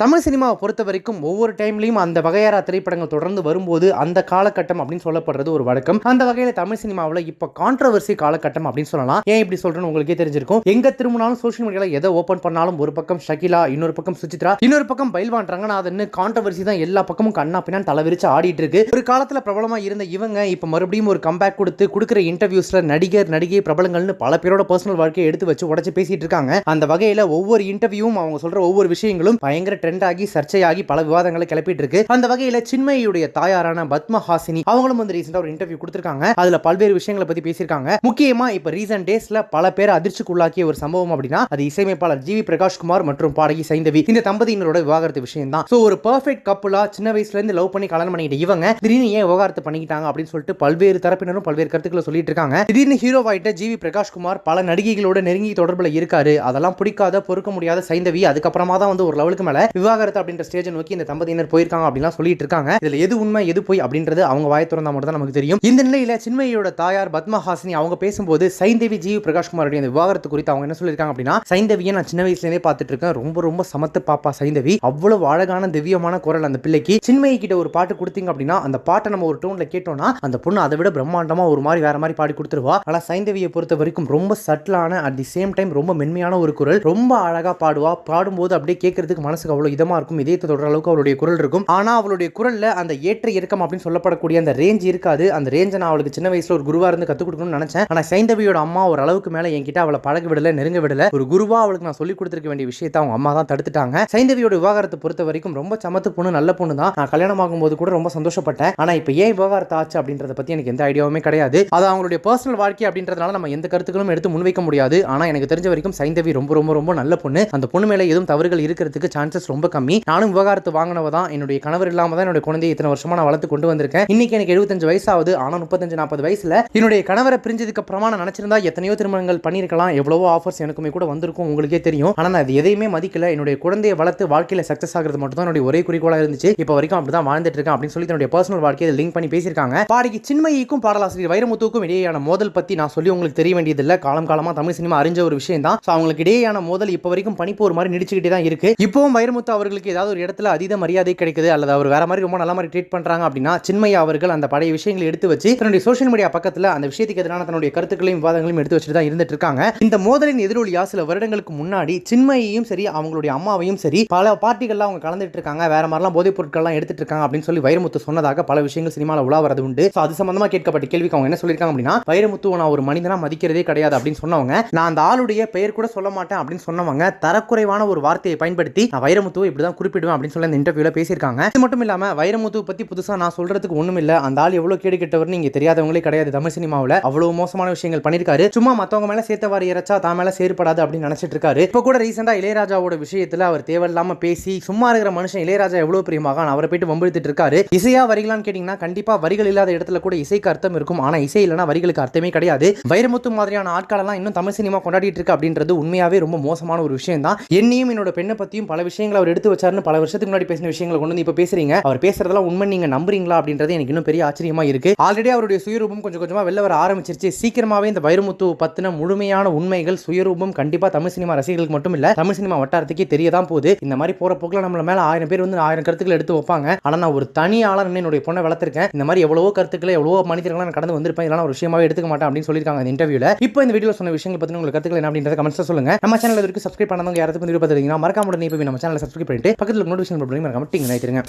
தமிழ் சினிமாவை பொறுத்த வரைக்கும் ஒவ்வொரு டைம்லையும் அந்த வகையாரா திரைப்படங்கள் தொடர்ந்து வரும்போது அந்த காலகட்டம் அப்படின்னு சொல்லப்படுறது ஒரு வழக்கம். அந்த வகையில் தமிழ் சினிமாவில் இப்போ கான்ட்ரவர்சி காலகட்டம் அப்படின்னு சொல்லலாம். ஏன் இப்படி சொல்றேன்னு உங்களுக்கே தெரிஞ்சிருக்கும். எங்க திரும்பினாலும் சோஷியல் மீடியாவில் எதை ஓப்பன் பண்ணாலும் ஒரு பக்கம் ஷகிலா இன்னொரு பக்கம் சுச்சித்ரா இன்னொரு பக்கம் பயில்வான் ரங்கநாதன் கான்ட்ரவர்சி தான் எல்லா பக்கமும் கண்ணா பின்னா தலைவிரிச்சு ஆடிட்டு இருக்கு. ஒரு காலத்தில் பிரபலமா இருந்த இவங்க இப்போ மறுபடியும் ஒரு கம்பேக் கொடுத்து கொடுக்குற இன்டர்வியூஸ்ல நடிகர் நடிகை பிரபலங்கள்னு பல பேரோட பர்சனல் வாழ்க்கையை எடுத்து வச்சு உடச்சு பேசிட்டு இருக்காங்க. அந்த வகையில் ஒவ்வொரு இன்டர்வியூவும் அவங்க சொல்ற ஒவ்வொரு விஷயங்களும் பயங்கர ட்ரெண்ட் ஆகி சர்ச்சையாகி பல விவாதங்களை கிளப்பிட்டு இருக்கு அந்த வகையில சின்மயியுடைய தாயாரான பத்மஹாசினி அவங்களும் வந்து ரீசெண்டா ஒரு இன்டர்வியூ கொடுத்திருக்காங்க. அதுல பல்வேறு விஷயங்களை பத்தி பேசியிருக்காங்க. முக்கியமா இப்ப ரீசன்ட் டேஸ்ல பல பேர் அதிர்ச்சிக்குள்ளாக்கிய ஒரு சம்பவம் அப்படின்னா அது இசையமைப்பாளர் ஜி வி பிரகாஷ்குமார் மற்றும் பாடகி சைந்தவி. இந்த தம்பதியினரோட விவாகரத்து விஷயம் தான். சோ ஒரு பர்ஃபெக்ட் கப்புலா சின்ன வயசுல இருந்து லவ் பண்ணி கல்யாணம் பண்ணிக்கிட்ட இவங்க திடீர்னு ஏன் விவகாரத்து பண்ணிக்கிட்டாங்க அப்படின்னு சொல்லிட்டு பல்வேறு தரப்பினரும் பல்வேறு கருத்துக்களை சொல்லிட்டு இருக்காங்க திடீர்னு ஹீரோவாயிட்ட ஜிவி பிரகாஷ்குமார் பல நடிகைகளோட நெருங்கி தொடர்புல இருக்காரு. அதெல்லாம் பிடிக்காத பொறுக்க முடியாத சைந்தவி. அதுக்கப்புறமா தான் வந்து ஒரு லெவலுக்கு மேல விவாகரத்து அப்படின்ற ஸ்டேஜை நோக்கி இந்த தம்பதியினர் போயிருக்காங்க அப்படிலாம் சொல்லிட்டு இருக்காங்க. இதுல எது உண்மை எது போய் அப்படின்றது அவங்க வாய் திறந்தா மட்டும் தான் நமக்கு தெரியும். இந்த நிலையில சின்மையோட தாயார் பத்மஹாசினி அவங்க பேசும்போது சைந்தவி ஜி பிரகாஷ்குமாருடைய அந்த விவாகரத்து குறித்து அவங்க என்ன சொல்லியிருக்காங்க அப்படின்னா சைந்தவியை நான் சின்ன வயசுல இருந்தே பார்த்துட்டு இருக்கேன். ரொம்ப ரொம்ப சமத்து பாப்பா சைந்தவி. அவ்வளவு அழகான திவ்யமான குரல் அந்த பிள்ளைக்கு. சின்மயி கிட்ட ஒரு பாட்டு கொடுத்தீங்க அப்படின்னா அந்த பாட்டை நம்ம ஒரு டோன்ல கேட்டோம்னா அந்த பொண்ணு அதை விட பிரம்மாண்டமா ஒரு மாதிரி வேற மாதிரி பாடி கொடுத்துருவா. ஆனா சைந்தவியை பொறுத்த வரைக்கும் ரொம்ப சட்டிலான அட் தி சேம் டைம் ரொம்ப மென்மையான ஒரு குரல். ரொம்ப அழகா பாடுவா. பாடும்போது அப்படியே கேட்கறதுக்கு மனசுக்கு அவ்வளோ இதமாக இருக்கும் இதயத்தை தொடர அளவுக்கு அவளுடைய குரல் இருக்கும். ஆனால் அவளுடைய குரலில் அந்த ஏற்ற இறக்கம் அப்படின்னு சொல்லப்படக்கூடிய அந்த ரேஞ்ச் இருக்காது. அந்த ரேஞ்சை நான் அவளுக்கு சின்ன வயசுல ஒரு குருவாக இருந்து கற்றுக் கொடுக்கணும்னு நினைச்சேன். ஆனால் சைந்தவியோட அம்மா ஒரு அளவுக்கு மேல என்கிட்ட அவளை பழக விடல நெருங்க விடலை. ஒரு குருவா அவளுக்கு நான் சொல்லிக் கொடுத்துருக்க வேண்டிய விஷயத்தை அவங்க அம்மா தான் தடுத்துட்டாங்க. சைந்தவியோட விவகாரத்தை பொறுத்த வரைக்கும் ரொம்ப சமத்து பொண்ணு நல்ல பொண்ணு தான். நான் கல்யாணம் ஆகும்போது கூட ரொம்ப சந்தோஷப்பட்டேன். ஆனா இப்போ ஏன் விவகாரத்தை ஆச்சு அப்படின்றத பத்தி எனக்கு எந்த ஐடியாவுமே கிடையாது. அது அவங்களுடைய பர்சனல் வாழ்க்கை அப்படின்றதுனால நம்ம எந்த கருத்துக்களும் எடுத்து முன்வைக்க முடியாது. ஆனா எனக்கு தெரிஞ்ச வரைக்கும் சைந்தவி ரொம்ப ரொம்ப ரொம்ப நல்ல பொண்ணு. அந்த பொண்ணு மேலே எதுவும் தவறுகள் இருக்கிறதுக்கு சான்சஸ் ரொம்ப கம்மி. நானும் விவகாரத்து வாங்கினவ தான். என்னுடைய கணவர் இல்லாம தான் என்னுடைய குழந்தையை இத்தனை வருஷமா நான் வளர்த்து கொண்டு வந்திருக்கேன். இன்னைக்கு எனக்கு எழுபத்தஞ்சு வயசாகுது ஆனா முப்பத்தஞ்சு நாற்பது வயசுல என்னுடைய கணவரை பிரிஞ்சதுக்கு அப்புறமா நான் நினைச்சிருந்தா எத்தனையோ திருமணங்கள் பண்ணியிருக்கலாம். எவ்வளவோ ஆஃபர்ஸ் எனக்குமே கூட வந்திருக்கும். உங்களுக்கே தெரியும். ஆனால் நான் அது எதையுமே மதிக்கல. என்னுடைய குழந்தையை வளர்த்து வாழ்க்கையில சக்சஸ் ஆகிறது மட்டும் தான் என்னுடைய ஒரே குறிக்கோளா இருந்துச்சு. இப்போ வரைக்கும் அப்படிதான் வாழ்ந்துட்டு இருக்கேன் அப்படின்னு சொல்லி தன்னுடைய பர்சனல் வாழ்க்கையை லிங்க் பண்ணி பேசியிருக்காங்க. பாடகி சின்மயிக்கும் பாடலாசிரியர் வைரமுத்துக்கும் இடையேயான மோதல் பத்தி நான் சொல்லி உங்களுக்கு தெரிய வேண்டியதில்லை. காலம் காலமா தமிழ் சினிமா அறிஞ்ச ஒரு விஷயம் தான் ஸோ அவங்களுக்கு இடையேயான மோதல் இப்போ வரைக்கும் பனிப்போர் மாதிரி நடிச்சுக்கிட்டே தான் இருக்கு. இப்போவும் வைரமுத்து அவர்களுக்கு ஏதாவது ஒரு இடத்துல அதீத மரியாதை கிடைக்குது அல்லது அவர் வேற மாதிரி ரொம்ப நல்ல மாதிரி ட்ரீட் பண்றாங்க அப்படின்னா சின்மையா அவர்கள் அந்த பழைய விஷயங்களை எடுத்து வச்சு தன்னுடைய சோஷியல் மீடியா பக்கத்துல அந்த விஷயத்துக்கு எதிரான தன்னுடைய கருத்துக்களையும் விவாதங்களையும் எடுத்து வச்சுட்டு தான் இருந்துட்டு இருக்காங்க. இந்த மோதலின் எதிரொலியா சில வருடங்களுக்கு முன்னாடி சின்மையையும் சரி அவங்களுடைய அம்மாவையும் சரி பல பார்ட்டிகள்லாம் அவங்க கலந்துட்டு இருக்காங்க. வேற மாதிரிலாம் போதைப் பொருட்கள்லாம் எடுத்துட்டு இருக்காங்க அப்படின்னு சொல்லி வைரமுத்து சொன்னதாக பல விஷயங்கள் சினிமாவில் உலா வரது உண்டு. ஸோ அது சம்பந்தமா கேட்கப்பட்ட கேள்விக்கு அவங்க என்ன சொல்லியிருக்காங்க அப்படின்னா வைரமுத்து நான் ஒரு மனிதனா மதிக்கிறதே கிடையாது அப்படின்னு சொன்னவங்க நான் அந்த ஆளுடைய பெயர் கூட சொல்ல மாட்டேன் அப்படின்னு சொன்னவங்க தரக்குறைவான ஒரு வார்த்தையை பயன்படுத்தி நான் வைரமுத்து இப்படி தான் குறிப்பிடுவேன் அப்படின்னு சொல்லி அந்த இன்டர்வியூவில் பேசியிருக்காங்க. இது மட்டும் இல்லாம வைரமுத்து பத்தி புதுசா நான் சொல்றதுக்கு ஒன்றும் இல்லை. அந்த ஆள் எவ்வளவு கேடு கெட்டவர்னு நீங்கள் தெரியாதவங்களே கிடையாது தமிழ் சினிமாவில். அவ்வளவு மோசமான விஷயங்கள் பண்ணிருக்காரு சும்மா மத்தவங்க மேல சேர்த்தவாறு இறைச்சா தான் மேல சேர்ப்படாது அப்படின்னு நினைச்சிட்டு இருக்காரு. இப்போ கூட ரீசெண்டாக இளையராஜாவோட விஷயத்துல அவர் தேவையில்லாம பேசி சும்மா இருக்கிற மனுஷன் இளையராஜா எவ்வளவு பெரிய மகான் அவரை போயிட்டு வம்பிழுத்துட்டு இருக்காரு. இசையா வரிகளான்னு கேட்டீங்கன்னா கண்டிப்பா வரிகள் இல்லாத இடத்துல கூட இசைக்கு அர்த்தம் இருக்கும். ஆனா இசை இல்லைன்னா வரிகளுக்கு அர்த்தமே கிடையாது. வைரமுத்து மாதிரியான ஆட்களெல்லாம் இன்னும் தமிழ் சினிமா கொண்டாடிட்டு இருக்கு அப்படின்றது உண்மையாவே ரொம்ப மோசமான ஒரு விஷயம் தான் என்னையும் என்னோட பெண்ணை பற்றியும் பல விஷயங்களை அவர் எடுத்து வச்சாருன்னு பல வருஷத்துக்கு முன்னாடி பேசின விஷயங்களை கொண்டு வந்து இப்ப பேசுறீங்க. அவர் பேசுறதெல்லாம் உண்மை நீங்க நம்புறீங்களா அப்படின்றது எனக்கு இன்னும் பெரிய ஆச்சரியமா இருக்கு. ஆல்ரெடி அவருடைய சுயரூபம் கொஞ்சம் கொஞ்சமா வெளில வர ஆரம்பிச்சிருச்சு. சீக்கிரமாவே இந்த வைரமுத்து பத்தின முழுமையான உண்மைகள் சுயரூபம் கண்டிப்பா தமிழ் சினிமா ரசிகர்களுக்கு மட்டும் இல்ல தமிழ் சினிமா வட்டாரத்துக்கே தெரியதான் போகுது. இந்த மாதிரி போற போக்குல நம்மள மேல ஆயிரம் பேர் வந்து ஆயிரம் கருத்துக்கள் எடுத்து வைப்பாங்க. ஆனா நான் ஒரு தனி என்னுடைய பொண்ணை வளர்த்திருக்கேன். இந்த மாதிரி எவ்வளவோ கருத்துக்களை எவ்வளவோ மனிதர்கள் நான் கடந்து வந்திருப்பேன். இதெல்லாம் ஒரு விஷயமாவே எடுத்துக்க மாட்டேன் அப்படின்னு சொல்லியிருக்காங்க இந்த இன்டர்வியூல இப்போ இந்த வீடியோ சொன்ன விஷயங்கள் பத்தி உங்களுக்கு கருத்துக்கள் என்ன அப்படின்றத கமெண்ட்ஸ் சொல்லுங்க. நம்ம சேனல் வரைக்கும் சப்ஸ்கிரைப் பண்ணாதவங்க யாராவது வந்து பார்த்துருக்கீங்கன்னா மறக்காம உடனே நம்ம சேனல் சப்ஸ்கிரைப் பண்ணிட்டு பக்கத்தில் நோட்டிஃபிகேஷன் பண்ணி மறக்காம டிங் நினைக்கிறேங்க